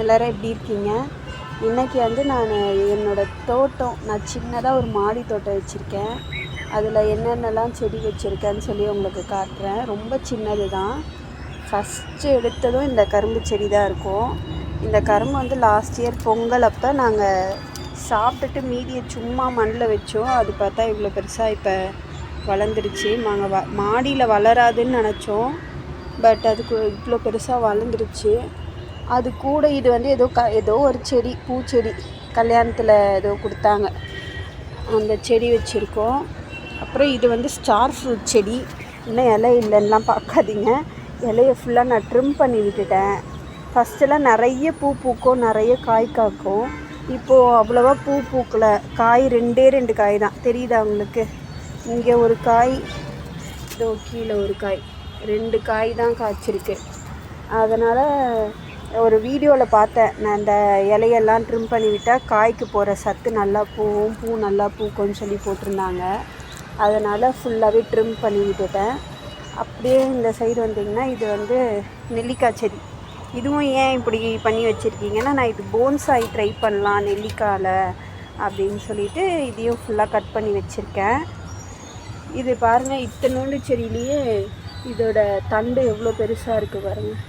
எல்லோரும் எப்படி இருக்கீங்க? இன்றைக்கி வந்து நான் என்னோடய தோட்டம் நான் சின்னதாக ஒரு மாடி தோட்டம் வச்சுருக்கேன். அதில் என்னென்னலாம் செடி வச்சுருக்கேன்னு சொல்லி உங்களுக்கு காட்டுறேன். ரொம்ப சின்னது தான் ஃபஸ்ட்டு எடுத்ததும் இந்த கரும்பு செடி தான் இருக்கும். இந்த கரும்பு வந்து லாஸ்ட் இயர் பொங்கல் அப்போ நாங்கள் சாப்பிட்டுட்டு மீதியை சும்மா மண்ணில் வச்சோம். அது பார்த்தா இவ்வளோ பெருசாக இப்போ வளர்ந்துருச்சு. நாங்கள் வ மாடியில் வளராதுன்னு நினச்சோம். பட் அதுக்கு இவ்வளோ பெருசாக வளர்ந்துருச்சு. அது கூட இது வந்து ஏதோ க ஏதோ ஒரு செடி பூச்செடி கல்யாணத்தில் ஏதோ கொடுத்தாங்க. அந்த செடி வச்சுருக்கோம். அப்புறம் இது வந்து ஸ்டார் ஃப்ரூட் செடி. இன்னும் இலை இல்லைன்னுலாம் பார்க்காதீங்க. இலையை ஃபுல்லாக நான் ட்ரிம் பண்ணி விட்டுட்டேன். ஃபஸ்ட்டெல்லாம் நிறைய பூ பூக்கும் நிறைய காய் காக்கும். இப்போது அவ்வளோவா பூ பூக்கலை. காய் ரெண்டே ரெண்டு காய் தான். தெரியுதா உங்களுக்கு? இங்கே ஒரு காய் இதோ கீழே ஒரு காய். ரெண்டு காய் தான் காய்ச்சிருக்கு. அதனால் ஒரு வீடியோவில் பார்த்தேன். நான் இந்த இலையெல்லாம் ட்ரிம் பண்ணிவிட்டால் காய்க்கு போகிற சத்து நல்லா பூவும் பூ நல்லா பூக்கும்னு சொல்லி போட்டிருந்தாங்க. அதனால் ஃபுல்லாகவே ட்ரிம் பண்ணி விட்டுட்டேன். அப்படியே இந்த சைடு வந்தீங்கன்னா இது வந்து நெல்லிக்காய் செடி. இதுவும் ஏன் இப்படி பண்ணி வச்சுருக்கீங்கன்னா நான் இது போன்சாய் ட்ரை பண்ணலாம் நெல்லிக்காயில் அப்படின்னு சொல்லிட்டு இதையும் ஃபுல்லாக கட் பண்ணி வச்சுருக்கேன். இது பாருங்கள் இத்தனோண்டு செடியிலேயே இதோட தண்டு எவ்வளோ பெருசாக இருக்குது பாருங்கள்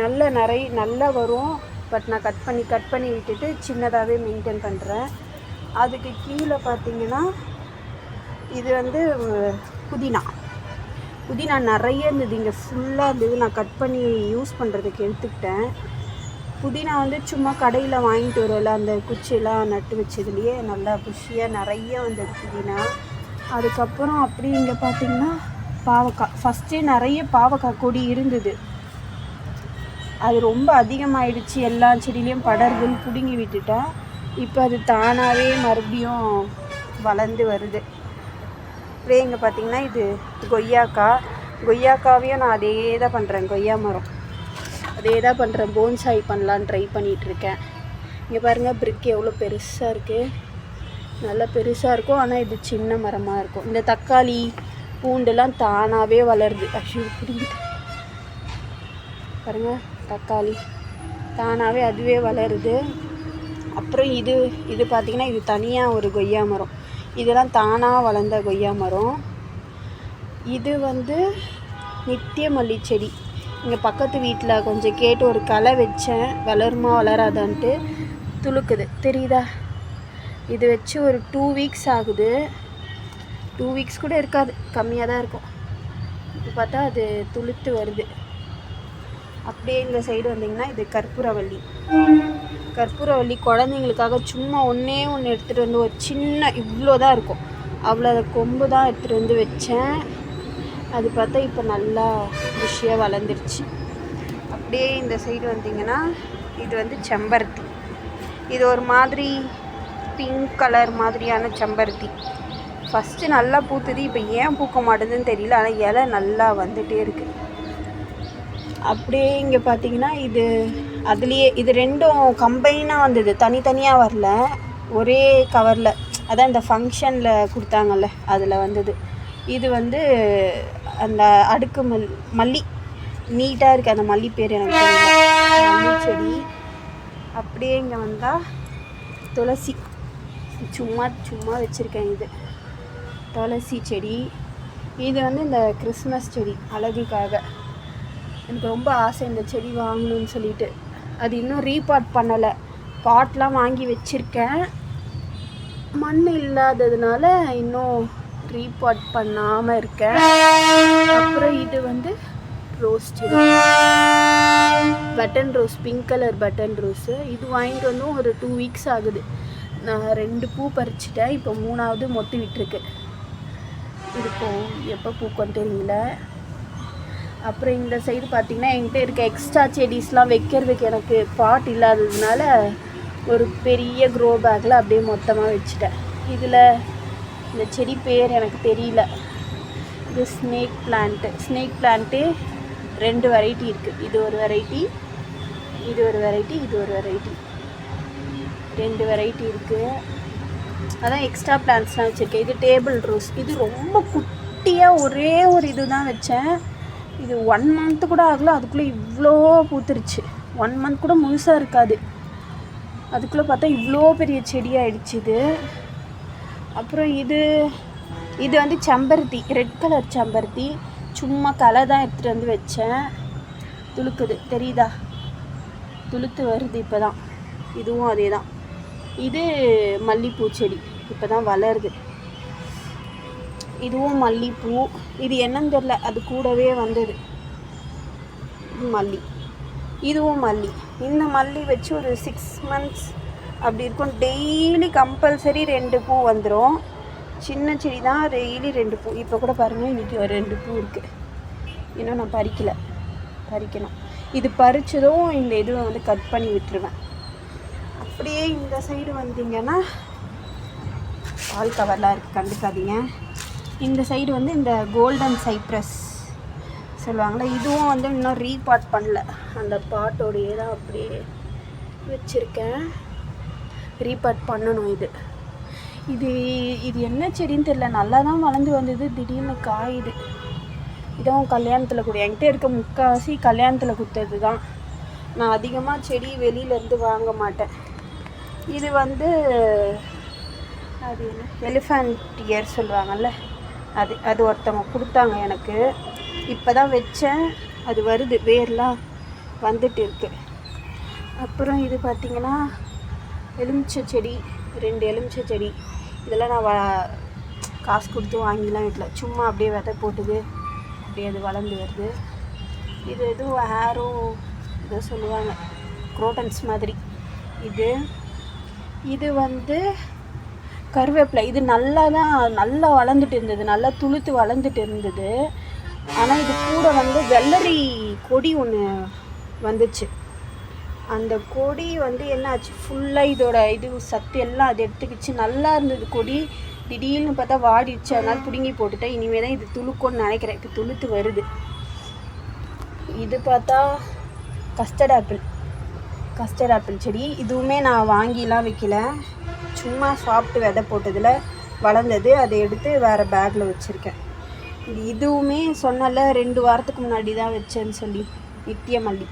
நல்ல நிறைய நல்லா வரும். பட் நான் கட் பண்ணி கட் பண்ணி விட்டுட்டு சின்னதாகவே மெயின்டைன் பண்ணுறேன் அதுக்கு கீழே பார்த்தீங்கன்னா இது வந்து புதினா. புதினா நிறைய இருந்தது. இங்கே ஃபுல்லாக இருந்தது. நான் கட் பண்ணி யூஸ் பண்ணுறதுக்கு எடுத்துக்கிட்டேன். புதினா வந்து சும்மா கடையில் வாங்கிட்டு வரல. அந்த குச்சியெல்லாம் நட்டு வச்சதுலேயே நல்லா புஷியாக நிறைய வந்தது புதினா. அதுக்கப்புறம் அப்படி இங்கே பார்த்தீங்கன்னா பாவக்காய். ஃபஸ்ட்டே நிறைய பாவக்காய் கொடி இருந்தது. அது ரொம்ப அதிகமாகிடுச்சு எல்லா செடியிலையும் படருதுன்னு பிடுங்கி விட்டுட்டேன் இப்போ அது தானாகவே மறுபடியும் வளர்ந்து வருது. அப்படியே இங்கே பார்த்தீங்கன்னா இது கொய்யாக்காய் கொய்யாக்காவையும் நான் அதே தான் பண்ணுறேன் கொய்யா மரம். அதே தான் பண்ணுறேன் போன்சாய் பண்ணலான்னு ட்ரை பண்ணிகிட்ருக்கேன் இங்கே பாருங்கள் பிரிக் எவ்வளோ பெருசாக இருக்குது நல்லா பெருசாக இருக்கும். ஆனால் இது சின்ன மரமாக இருக்கும். இந்த தக்காளி பூண்டெல்லாம் தானாகவே வளருது. அஷு பிடிங்கிட்டு. பாருங்கள் தக்காளி. தானாகவே அதுவே வளருது. அப்புறம் இது இது பார்த்திங்கன்னா இது தனியாக ஒரு கொய்யா மரம். இதெல்லாம் தானாக வளர்ந்த கொய்யா மரம். இது வந்து நித்திய மல்லி செடி. இங்கே பக்கத்து வீட்டில் கொஞ்சம் கேட்டு ஒரு களை வச்சேன். வளருமா வளராதான்ட்டு துளுக்குது. தெரியுதா? இது வச்சு ஒரு டூ வீக்ஸ் ஆகுது. டூ வீக்ஸ் கூட இருக்காது. கம்மியாக தான் இருக்கும். இப்போ பார்த்தா அது துளுத்து வருது. அப்படியே இந்த சைடு வந்தீங்கன்னா இது கற்பூரவள்ளி. கற்பூரவள்ளி குழந்தைங்களுக்காக சும்மா ஒன்றே ஒன்று எடுத்துகிட்டு வந்து ஒரு சின்ன இவ்வளோ தான் இருக்கும். அவ்வளோ கொம்பு தான் எடுத்துகிட்டு வந்து வச்சேன். அது பார்த்தா இப்போ நல்லா ருஷியாக வளர்ந்துருச்சு. அப்படியே இந்த சைடு வந்தீங்கன்னா இது வந்து செம்பருத்தி. இது ஒரு மாதிரி பிங்க் கலர் மாதிரியான செம்பருத்தி. ஃபஸ்ட்டு நல்லா பூத்துது இப்போ ஏன் பூக்க மாட்டேதுன்னு தெரியல ஆனால் இலை நல்லா வந்துகிட்டே இருக்குது அப்படியே இங்கே பார்த்தீங்கன்னா இது அதுலேயே இது ரெண்டும் கம்பைனாக வந்தது. தனித்தனியாக வரல. ஒரே கவரில் அதான் இந்த ஃபங்க்ஷனில் கொடுத்தாங்கல்ல அதில் வந்தது. இது வந்து அந்த அடுக்கு மல் மல்லி. நீட்டாக இருக்குது அந்த மல்லி பேர் எனக்கு மல்லி செடி. அப்படியே இங்கே வந்தால் துளசி. சும்மா சும்மா வச்சுருக்கேன் இது. துளசி செடி. இது வந்து இந்த கிறிஸ்மஸ் செடி அழகுக்காக. எனக்கு ரொம்ப ஆசை இந்த செடி வாங்கணும்னு சொல்லிட்டு. அது இன்னும் ரீபாட் பண்ணலை. பாட்லாம் வாங்கி வச்சுருக்கேன். மண் இல்லாததுனால இன்னும் ரீபாட் பண்ணாமல் இருக்கேன். அப்புறம் இது வந்து ரோஸ் செடி. Button rose pink colour button rose இது வாங்கிட்டு வந்தும் ஒரு டூ வீக்ஸ் ஆகுது. நான் ரெண்டு பூ பறிச்சிட்டேன். இப்போ மூணாவது மொத்து விட்டுருக்கு. இது இப்போ எப்போ பூக்கும் தெரியல அப்புறம் இந்த சைடு பார்த்தீங்கன்னா என்கிட்ட இருக்க எக்ஸ்ட்ரா செடிஸ்லாம் வைக்கிறதுக்கு எனக்கு பாட் இல்லாததுனால ஒரு பெரிய க்ரோ பேக்கில் அப்படியே மொத்தமாக வச்சுட்டேன். இதில் இந்த செடி பேர் எனக்கு தெரியல. இது ஸ்னேக் பிளான்ட்டு ஸ்னேக் பிளான்ட்டு ரெண்டு வெரைட்டி இருக்குது இது ஒரு வெரைட்டி இது ஒரு வெரைட்டி இது ஒரு வெரைட்டி ரெண்டு வெரைட்டி இருக்குது அதான் எக்ஸ்ட்ரா பிளான்ட்ஸ்லாம் வச்சுருக்கேன். இது டேபிள் ரோஸ் இது ரொம்ப குட்டியாக ஒரே ஒரு இது தான் வச்சேன். இது ஒன் மந்த்து கூட ஆகல அதுக்குள்ளே இவ்வளோ பூத்துருச்சு. ஒன் மந்த் கூட முழுசாக இருக்காது. அதுக்குள்ளே பார்த்தா இவ்வளோ பெரிய செடி ஆயிடுச்சு இது. அப்புறம் இது இது வந்து செம்பருத்தி ரெட் கலர் செம்பருத்தி. சும்மா கலை தான் எடுத்துகிட்டு வந்து வச்சேன். துளுக்குது. தெரியுதா? துளுத்து வருது இப்போ தான் இதுவும் அதே தான் இது மல்லிப்பூ செடி. இப்போ தான் வளருது. இதுவும் மல்லிப்பூ. இது என்னன்னு தெரில அது கூடவே வந்தது. மல்லி. இதுவும் மல்லி. இந்த மல்லி வச்சு ஒரு சிக்ஸ் மந்த்ஸ் அப்படி இருக்கும். டெய்லி கம்பல்சரி ரெண்டு பூ வந்துடும் சின்ன செடி தான் டெய்லி ரெண்டு பூ. இப்போ கூட பாருங்கள் இன்றைக்கி ஒரு ரெண்டு பூ இருக்குது இன்னும் நான் பறிக்கலை. பறிக்கணும். இது பறித்ததும் இந்த இதுவை வந்து கட் பண்ணி விட்டுருவேன். அப்படியே இந்த சைடு வந்தீங்கன்னா பால் கவர்லாம் இருக்குது கண்டுக்காதீங்க. இந்த சைடு வந்து இந்த கோல்டன் சைப்ரஸ் சொல்லுவாங்கள்ல இதுவும் வந்து இன்னும் ரீபாட் பண்ணல. அந்த பாட்டோடையே தான் அப்படியே வச்சுருக்கேன். ரீபாட் பண்ணணும் இது. இது இது என்ன செடின்னு தெரியல. நல்லா தான் வளர்ந்து வந்தது. திடீர்னு காயுது. இதுவும் கல்யாணத்தில் கூட என்கிட்ட இருக்க முக்கால்வாசி கல்யாணத்தில் கொடுத்தது தான் நான் அதிகமாக செடி வெளியிலேருந்து வாங்க மாட்டேன். இது வந்து அது என்ன? எலிஃபண்ட் இயர் சொல்லுவாங்கல்ல. அது அது ஒருத்தவங்க கொடுத்தாங்க எனக்கு. இப்போ தான் வச்சேன். அது வருது. வேர்லாம் வந்துட்டு இருக்கு. அப்புறம் இது பார்த்திங்கன்னா எலுமிச்சை செடி ரெண்டு எலுமிச்சை செடி. இதெல்லாம் நான் வ காசு கொடுத்து வாங்கிலாம் வீட்டில் சும்மா அப்படியே விதை போட்டுது. அப்படியே அது வளர்ந்து வருது. இது எதுவும் ஹேரும் ஏதோ சொல்லுவாங்க. குரோட்டன்ஸ் மாதிரி. இது இது வந்து கருவேப்பிலை. இது நல்லா தான் நல்லா வளர்ந்துட்டு இருந்தது. நல்லா துளுத்து வளர்ந்துட்டு இருந்தது. ஆனால் இது கூட வந்து வெள்ளரி கொடி ஒன்று வந்துச்சு. அந்த கொடி வந்து என்ன ஆச்சு ஃபுல்லாக இதோட இது சத்து எல்லாம் அது எடுத்துக்கிச்சு. நல்லா இருந்தது கொடி. திடீர்னு பார்த்தா வாடிடுச்சு. அதனால் பிடுங்கி போட்டுட்டேன். இனிமேல் தான் இது துளுக்கும்னு நினைக்கிறேன். இப்போ துளுத்து வருது. இது பார்த்தா கஸ்டர்ட் ஆப்பிள் கஸ்டர்ட் ஆப்பிள் செடி. இதுவுமே நான் வாங்கிலாம் வைக்கல. சும்மா சாப்பிட்டு விதை போட்டதில் வளர்ந்தது. அதை எடுத்து வேறு பேக்கில் வச்சுருக்கேன். இது இதுவுமே சொன்னல ரெண்டு வாரத்துக்கு முன்னாடி தான் வச்சேன்னு சொல்லி. நித்திய மல்லி.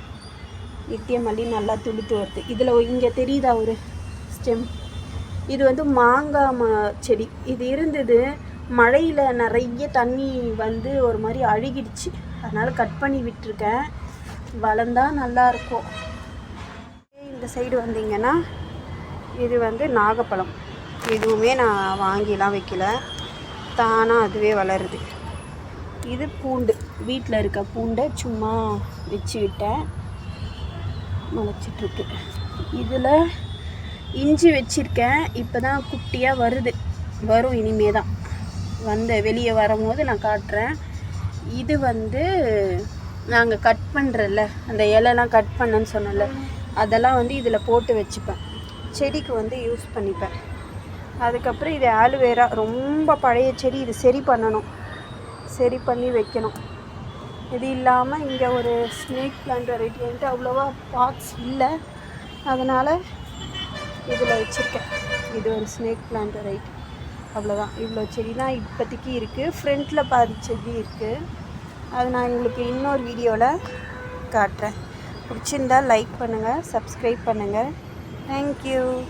நித்திய மல்லி நல்லா துளுத்து வருது. இதில் இங்கே தெரியுதா ஒரு ஸ்டெம் இது வந்து மாங்காய் மா செடி. இது இருந்தது மழையில் நிறைய தண்ணி வந்து ஒரு மாதிரி அழுகிடுச்சு. அதனால் கட் பண்ணி விட்டுருக்கேன். வளர்ந்தால் நல்லாயிருக்கும் இந்த சைடு வந்தீங்கன்னா இது வந்து நாகப்பழம். இதுவுமே நான் வாங்கிலாம் வைக்கல. தானாக அதுவே வளருது. இது பூண்டு. வீட்டில் இருக்க பூண்டை சும்மா வச்சு விட்டேன். முளைச்சிட்ருக்கு. இதில் இஞ்சி வச்சுருக்கேன். இப்போ தான் குட்டியாக வருது. வரும் இனிமே தான். வந்த வெளியே வரும்போது நான் காட்டுறேன். இது வந்து நாங்கள் கட் பண்ணுறல அந்த இலைலாம் கட் பண்ணேன்னு சொன்னல அதெல்லாம் வந்து இதில் போட்டு வச்சுப்பேன். செடிக்கு வந்து யூஸ் பண்ணிப்பேன். அதுக்கப்புறம் இது ஆலுவேரா ரொம்ப பழைய செடி இது சரி பண்ணணும். சரி பண்ணி வைக்கணும். இது இல்லாமல் இங்கே ஒரு ஸ்னேக் பிளான்ட் வெரைட்டி வந்துட்டு அவ்வளோவா பாக்ஸ் இல்லை. அதனால் இதில் வச்சுருக்கேன். இது ஒரு ஸ்னேக் பிளான்ட் வெரைட்டி அவ்வளோதான் இவ்வளோ செடி தான் இப்போதைக்கு இருக்குது ஃப்ரண்ட்டில் பாதி செடி இருக்குது அது நான் உங்களுக்கு இன்னொரு வீடியோவில் காட்டுறேன். பிடிச்சிருந்தா லைக் பண்ணுங்கள் சப்ஸ்கிரைப் பண்ணுங்கள் thank you.